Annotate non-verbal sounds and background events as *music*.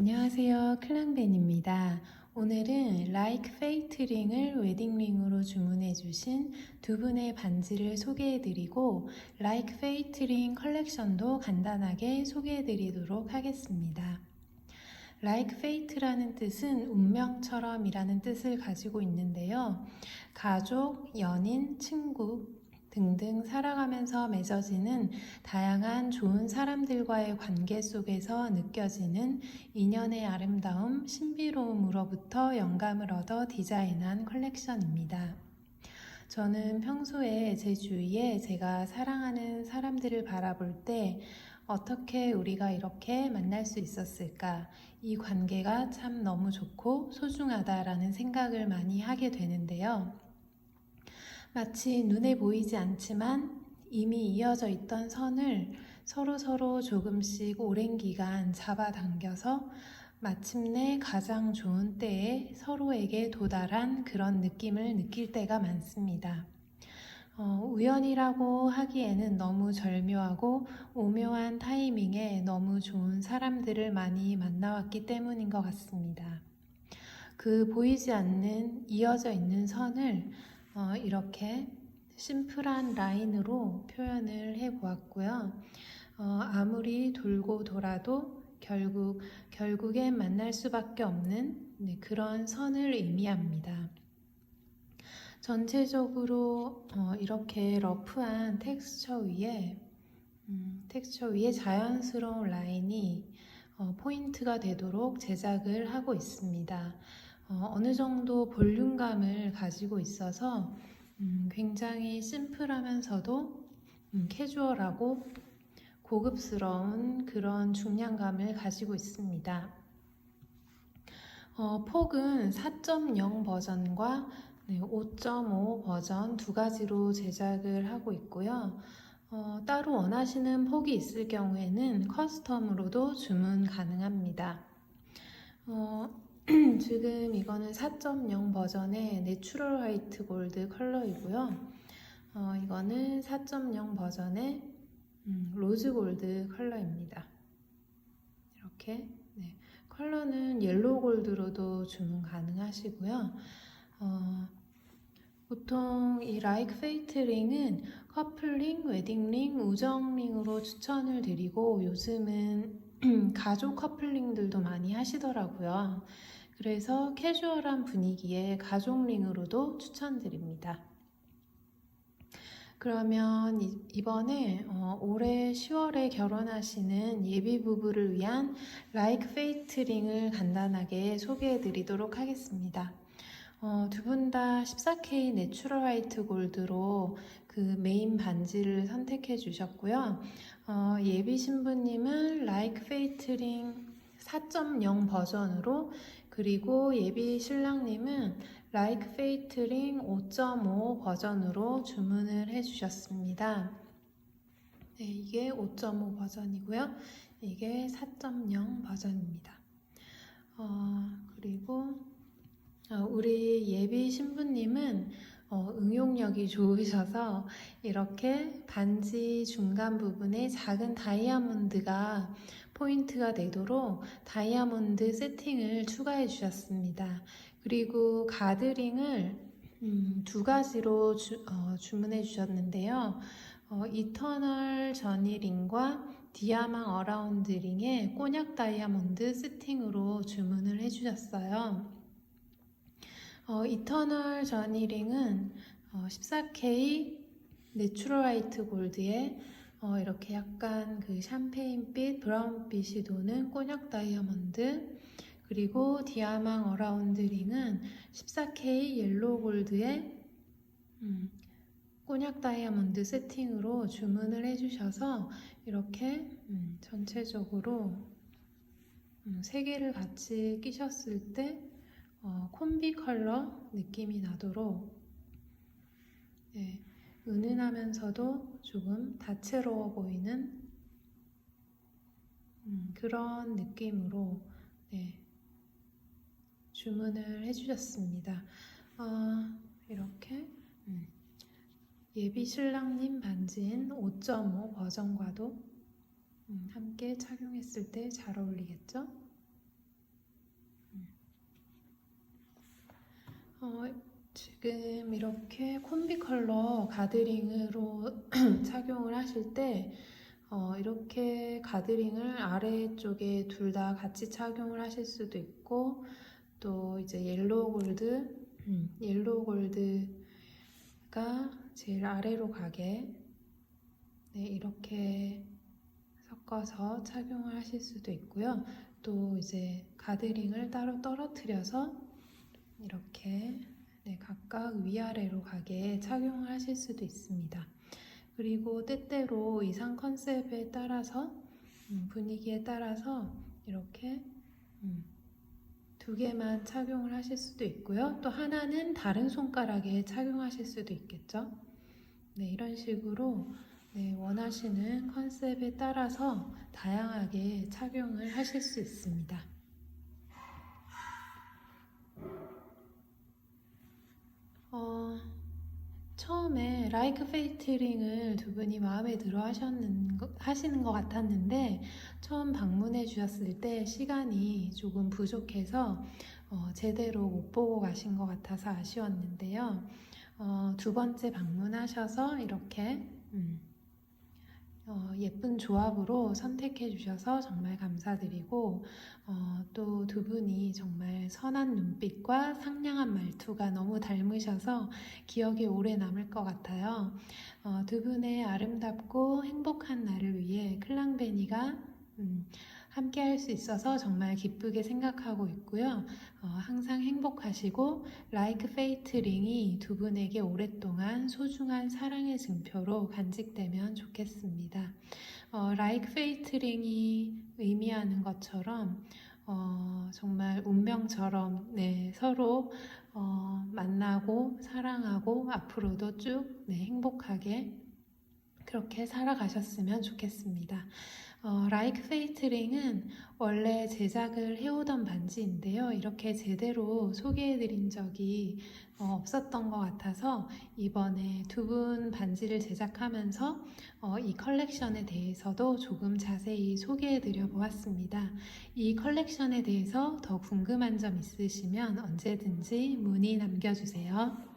안녕하세요. 클랑벤입니다. 오늘은 라이크 페이트링을 웨딩링으로 주문해 주신 두 분의 반지를 소개해 드리고 라이크 페이트링 컬렉션도 간단하게 소개해 드리도록 하겠습니다. 라이크 페이트라는 뜻은 운명처럼이라는 뜻을 가지고 있는데요. 가족, 연인, 친구 등등 살아가면서 맺어지는 다양한 좋은 사람들과의 관계 속에서 느껴지는 인연의 아름다움, 신비로움으로부터 영감을 얻어 디자인한 컬렉션입니다. 저는 평소에 제 주위에 제가 사랑하는 사람들을 바라볼 때 어떻게 우리가 이렇게 만날 수 있었을까? 이 관계가 참 너무 좋고 소중하다라는 생각을 많이 하게 되는데요. 마치 눈에 보이지 않지만 이미 이어져 있던 선을 서로 서로 조금씩 오랜 기간 잡아당겨서 마침내 가장 좋은 때에 서로에게 도달한 그런 느낌을 느낄 때가 많습니다. 어, 우연이라고 하기에는 너무 절묘하고 오묘한 타이밍에 너무 좋은 사람들을 많이 만나왔기 때문인 것 같습니다. 그 보이지 않는 이어져 있는 선을 어, 이렇게 심플한 라인으로 표현을 해 보았고요. 어, 아무리 돌고 돌아도 결국, 결국엔 만날 수밖에 없는 네, 그런 선을 의미합니다. 전체적으로 어, 이렇게 러프한 텍스처 위에 음, 텍스처 위에 자연스러운 라인이 어, 포인트가 되도록 제작을 하고 있습니다. 어, 어느 정도 볼륨감을 가지고 있어서 음, 굉장히 심플하면서도 음, 캐주얼하고 고급스러운 그런 중량감을 가지고 있습니다. 어, 폭은 4.0 버전과 네, 5.5 버전 두 가지로 제작을 하고 있고요. 어, 따로 원하시는 폭이 있을 경우에는 커스텀으로도 주문 가능합니다. 어, *clears throat* 지금 이거는 4.0 버전의 내추럴 화이트 골드 컬러이고요. 어, 이거는 4.0 버전의 음, 로즈 골드 컬러입니다. 이렇게 네. 컬러는 옐로우 골드로도 주문 가능하시고요. 어, 보통 이 라이크 페이트 링은 커플링, 웨딩링, 우정링으로 추천을 드리고 요즘은 *clears throat* 가족 커플링들도 많이 하시더라고요. 그래서 캐주얼한 분위기의 가족링으로도 추천드립니다. 그러면 이번에 어, 올해 10월에 결혼하시는 예비 부부를 위한 라이크 페이트 링을 간단하게 소개해 드리도록 하겠습니다. 어, 두 분 다 14K 내추럴 화이트 골드로 그 메인 반지를 선택해 주셨고요. 어, 예비 신부님은 라이크 페이트 링 4.0 버전으로 그리고 예비 신랑님은 라이크 페이트링 5.5 버전으로 주문을 해 주셨습니다. 네, 이게 5.5 버전이고요. 이게 4.0 버전입니다. 어, 그리고 어, 우리 예비 신부님은 어, 응용력이 좋으셔서 이렇게 반지 중간 부분에 작은 다이아몬드가 포인트가 되도록 다이아몬드 세팅을 추가해 주셨습니다. 그리고 가드링을 음, 두 가지로 주, 어, 주문해 주셨는데요. 어, 이터널 저니링과 디아망 어라운드 링의 꼬냑 다이아몬드 세팅으로 주문을 해 주셨어요. 어, 이터널 저니링은 어, 14K 내추럴 화이트 골드에 어, 이렇게 약간 그 샴페인빛, 브라운빛이 도는 꼬냑 다이아몬드 그리고 디아망 어라운드 링은 14K 옐로우 골드의 음, 꼬냑 다이아몬드 세팅으로 주문을 해주셔서 이렇게 음, 전체적으로 음, 세 개를 같이 끼셨을 때 어, 콤비 컬러 느낌이 나도록 네, 은은하면서도 조금 다채로워 보이는 음, 그런 느낌으로 네, 주문을 해주셨습니다. 어, 이렇게 음, 예비 신랑님 반지인 5.5 버전과도 음, 함께 착용했을 때 잘 어울리겠죠? 어, 지금 이렇게 콤비 컬러 가드링으로 *clears throat* 착용을 하실 때 어, 이렇게 가드링을 아래쪽에 둘 다 같이 착용을 하실 수도 있고 또 이제 옐로우 골드, 음, 옐로우 골드가 제일 아래로 가게 네, 이렇게 섞어서 착용을 하실 수도 있고요. 또 이제 가드링을 따로 떨어뜨려서 이렇게 네, 각각 위아래로 가게 착용을 하실 수도 있습니다. 그리고 때때로 의상 컨셉에 따라서 음, 분위기에 따라서 이렇게 음, 두 개만 착용을 하실 수도 있고요. 또 하나는 다른 손가락에 착용하실 수도 있겠죠. 네, 이런 식으로 네, 원하시는 컨셉에 따라서 다양하게 착용을 하실 수 있습니다. 어, 처음에 라이크 페이트링을 두 분이 마음에 들어 하셨는, 거- 하시는 것 같았는데 처음 방문해 주셨을 때 시간이 조금 부족해서 어, 제대로 못 보고 가신 것 같아서 아쉬웠는데요. 어, 두 번째 방문하셔서 이렇게 음, 어, 예쁜 조합으로 선택해 주셔서 정말 감사드리고 어, 또두 분이 정말 선한 눈빛과 상냥한 말투가 너무 닮으셔서 기억에 오래 남을 것 같아요. 어, 두 분의 아름답고 행복한 날을 위해 클랑베니가 음, 함께 할 수 있어서 정말 기쁘게 생각하고 있고요. 어, 항상 행복하시고 라이크 페이트링이 두 분에게 오랫동안 소중한 사랑의 증표로 간직되면 좋겠습니다. 어, 라이크 페이트링이 의미하는 것처럼 어, 정말 운명처럼 네, 서로 어, 만나고 사랑하고 앞으로도 쭉 네, 행복하게 그렇게 살아가셨으면 좋겠습니다. 어, 라이크 페이트링은 원래 제작을 해오던 반지인데요. 이렇게 제대로 소개해드린 적이 어, 없었던 것 같아서 이번에 두 분 반지를 제작하면서 어, 이 컬렉션에 대해서도 조금 자세히 소개해드려 보았습니다. 이 컬렉션에 대해서 더 궁금한 점 있으시면 언제든지 문의 남겨주세요.